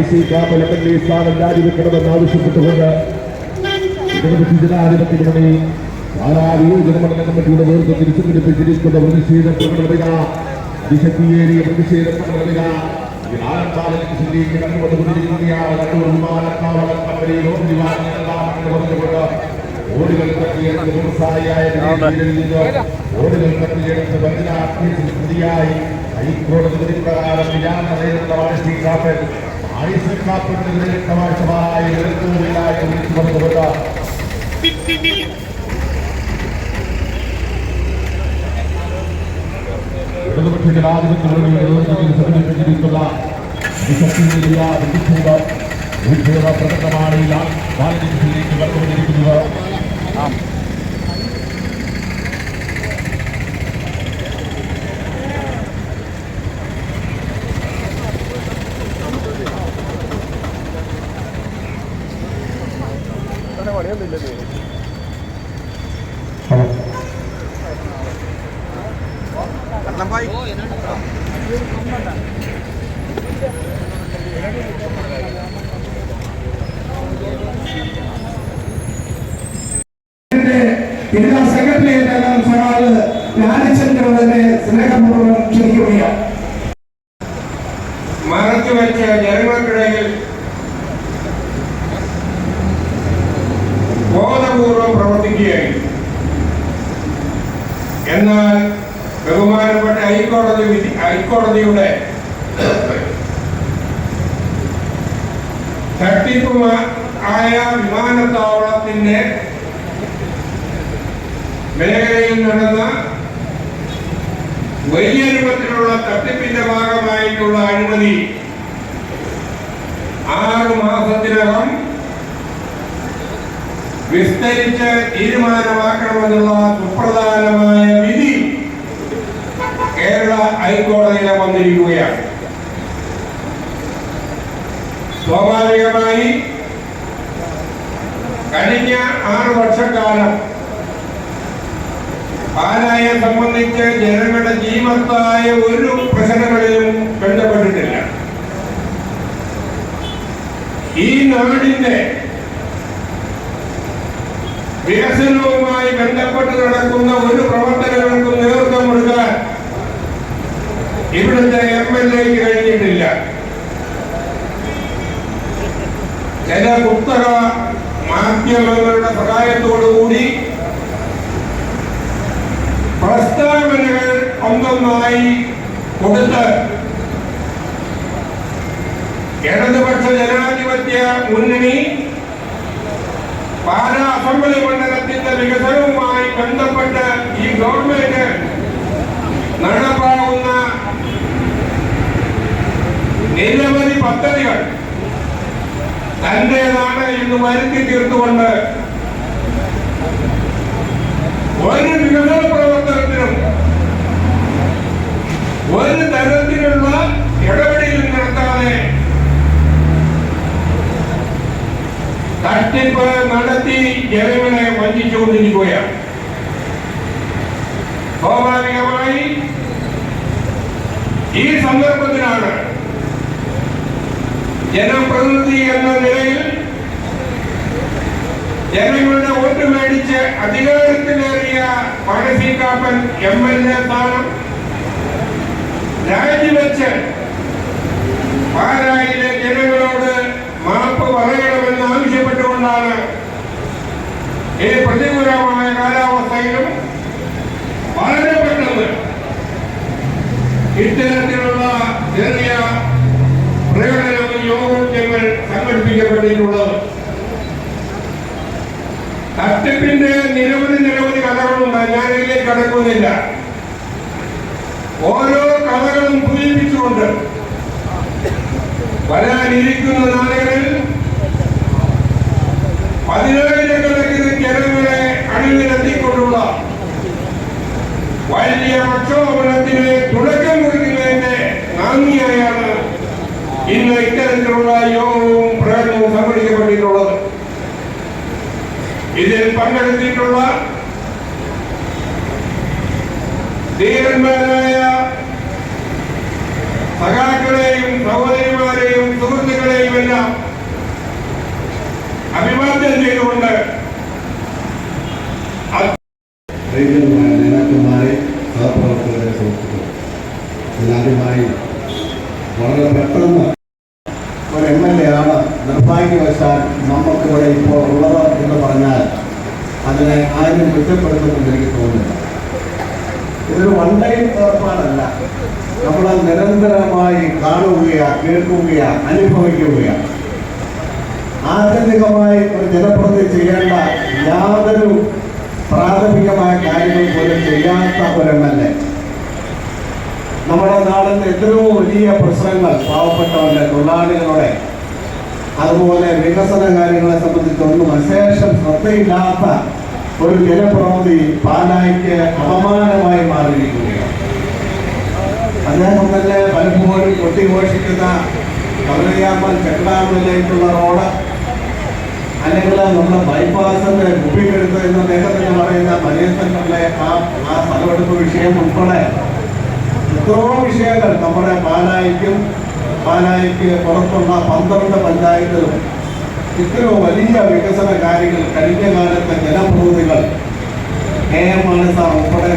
കാപ്പലക്കന്റെ സ്ഥാനം രാജിവെക്കണമെന്ന് ആവശ്യപ്പെട്ടുകൊണ്ട് ഇടതുപക്ഷ ജനാധിപത്യ മുന്നണി പാലാവി ജനമണ്ഡല കമ്മിറ്റിയുടെ നേതൃത്വം തിരിച്ചു പിടിപ്പിച്ചിരിക്കുന്ന പ്രതിഷേധ പ്രകടനമിക ദിശക്തിയേറിയ പ്രതിഷേധ പറഞ്ഞുകൊണ്ട് ഓടുകൾ കത്തിയെടുത്ത് വ്യവസായിയായ ഓടുകൾ കത്തിയെടുത്ത് പ്രതിയായി ഹൈക്കോടതി വിധിപ്രകാരം വിചാരണ നേരിടുന്ന വാഴശ്രീ ആയുഷ് കാപ്പന്റെ പ്രവാസമായ നിരന്തരമില്ലായി വിളിച്ചു പറഞ്ഞുകൊണ്ട് ഇടതുപക്ഷ ജനാധിപത്യങ്ങളുടെ നേതൃത്വത്തിൽ സംഘടിപ്പിച്ചിരിക്കുന്ന വിശക്തിയിലുള്ള പ്രതിഷേധ പ്രതിഷേധ പ്രകടനമാണ് ഈ ബാലജൻസിലേക്ക് കടന്നുകൊണ്ടിരിക്കുന്നത് ജില്ലാ സെക്രട്ടേറിയറ്റ് അംഗം സഹാവ് ലാലിച്ചന്ദ്രനെ സ്നേഹപൂർവം ക്ഷണിക്കുകയാണ്. മറച്ചുവെച്ച ജനങ്ങൾക്കിടയിൽ എന്നാൽ ബഹുമാനപ്പെട്ട ഹൈക്കോടതി വിധി ഹൈക്കോടതിയുടെ തട്ടിപ്പ് ആയ വിമാനത്താവളത്തിന്റെ മേഖലയിൽ നടന്ന വലിയ രൂപത്തിലുള്ള തട്ടിപ്പിന്റെ ഭാഗമായിട്ടുള്ള അഴിമതി ആറ് മാസത്തിനകം വിസ്തരിച്ച് തീരുമാനമാക്കണമെന്നുള്ള സുപ്രധാനമായ വിധി കേരള ഹൈക്കോടതിയിലെ വന്നിരിക്കുകയാണ്. സ്വാഭാവികമായി കഴിഞ്ഞ ആറ് വർഷക്കാലം പാലായെ സംബന്ധിച്ച് ജനങ്ങളുടെ ജീവത്തായ ഒരു പ്രശ്നങ്ങളിലും ബന്ധപ്പെട്ടിട്ടില്ല. ഈ നാടിന്റെ വികസനവുമായി ബന്ധപ്പെട്ട് നടക്കുന്ന ഒരു പ്രവർത്തനങ്ങൾക്കും നേതൃത്വം കൊടുക്കാൻ ഇവിടുത്തെ എം എൽ എക്ക് കഴിഞ്ഞിട്ടില്ല. ചില പുസ്തക മാധ്യമങ്ങളുടെ സഹായത്തോടുകൂടി പ്രസ്താവനകൾ ഒന്നൊന്നായി കൊടുത്ത് ഇടതുപക്ഷ ജനാധിപത്യ മുന്നണി പാലാ അസംബ്ലി മണ്ഡലത്തിന്റെ വികസനവുമായി ബന്ധപ്പെട്ട് ഈ ഗവൺമെന്റ് നടപ്പാവുന്ന നിരവധി പദ്ധതികൾ തന്റേതാണ് എന്ന് വരുത്തി തീർത്തുകൊണ്ട് ഒരു വികസന പ്രവർത്തനത്തിനും ഒരു തരത്തിലുള്ള ഇടപെടലും നടത്താതെ തട്ടിപ്പ് നടത്തി ജനങ്ങളെ വഞ്ചിച്ചുകൊണ്ടിരിക്കുകയാണ്. സ്വാഭാവികമായി ഈ സന്ദർഭത്തിലാണ് ജനപ്രതിനിധി എന്ന നിലയിൽ ജനങ്ങളുടെ വോട്ട് മേടിച്ച് അധികാരത്തിലേറിയ മാനസികാപ്പൻ എം എൽ എ സ്ഥാനം രാജിവെച്ച് പാലായിലെ ഈ പ്രതികൂലമായ കാലാവസ്ഥയിലും വളരെ പെട്ടെന്ന് ഇത്തരത്തിലുള്ള ചെറിയ പ്രകടനവും യോഗം ഞങ്ങൾ സംഘടിപ്പിക്കപ്പെട്ടിട്ടുള്ളത്. തട്ടിപ്പിന്റെ നിരവധി നിരവധി കഥകളുണ്ട്. ഞാൻ ഇതിലേക്ക് കടക്കുന്നില്ല. ഓരോ കഥകളും സൂചിപ്പിച്ചുകൊണ്ട് വരാനിരിക്കുന്ന നാളുകളിൽ പതിനായിരക്കണക്കിന് പങ്കെടുത്തിട്ടുള്ള ധീരന്മാരായ സഖാക്കളെയും സഹോദരിമാരെയും സുഹൃത്തുക്കളെയും എല്ലാം അഭിവാദ്യം ചെയ്തുകൊണ്ട് നേതാക്കന്മാരെ സഹപ്രവർത്തകരെ സുഹൃത്തുക്കൾ എല്ലാവരുമായി വളരെ പെട്ടെന്ന് ഒരു എം എൽ എ ആണ് നിർഭാഗ്യവശാൽ നമ്മൾ കുറ്റപ്പെടുത്തുമെന്ന് എനിക്ക് തോന്നുന്നില്ല ഇതൊരു വൺ ടൈം ഏർപ്പാടല്ല നമ്മൾ നിരന്തരമായി കാണുകയാ കേൾക്കുകയാ അനുഭവിക്കുകയാ. ആത്യന്തികമായി ഒരു ജനപ്രതി ചെയ്യേണ്ട യാതൊരു പ്രാഥമികമായ കാര്യങ്ങൾ പോലും ചെയ്യാത്ത ഒരു നമ്മുടെ നാടിന്റെ എത്രയോ വലിയ പ്രശ്നങ്ങൾ പാവപ്പെട്ടവരുടെ തൊഴിലാളികളുടെ അതുപോലെ വികസന കാര്യങ്ങളെ സംബന്ധിച്ചൊന്നും അശേഷം ശ്രദ്ധയില്ലാത്ത ഒരു ജനപ്രതിനിധി പാലായിക്ക് അപമാനമായി മാറിയിരിക്കുകയാണ്. അദ്ദേഹം തന്നെ പലപ്പോഴും കൊട്ടിഘോഷിക്കുന്ന കവലയാമ്പൽ ചക്രാമിലേക്കുള്ള റോഡ്? അല്ലെങ്കിൽ നമ്മുടെ ബൈപ്പാസിന്റെ കുപ്പിക്കെടുത്ത് എന്ന് അദ്ദേഹം തന്നെ പറയുന്ന പരിസരങ്ങളിലെ ആ ആ സ്ഥലമെടുപ്പ് വിഷയം ഉൾപ്പെടെ എത്രയോ വിഷയങ്ങൾ നമ്മുടെ പാലായിക്കും പാലായിക്ക് പുറത്തുള്ള പന്ത്രണ്ട് പഞ്ചായത്തിലും ഇത്രയോ വലിയ വികസന കാര്യങ്ങൾ കഴിഞ്ഞ കാലത്തെ ജനപ്രതിനിധികൾ. കെ എം മാനസ ഉൾപ്പെടെ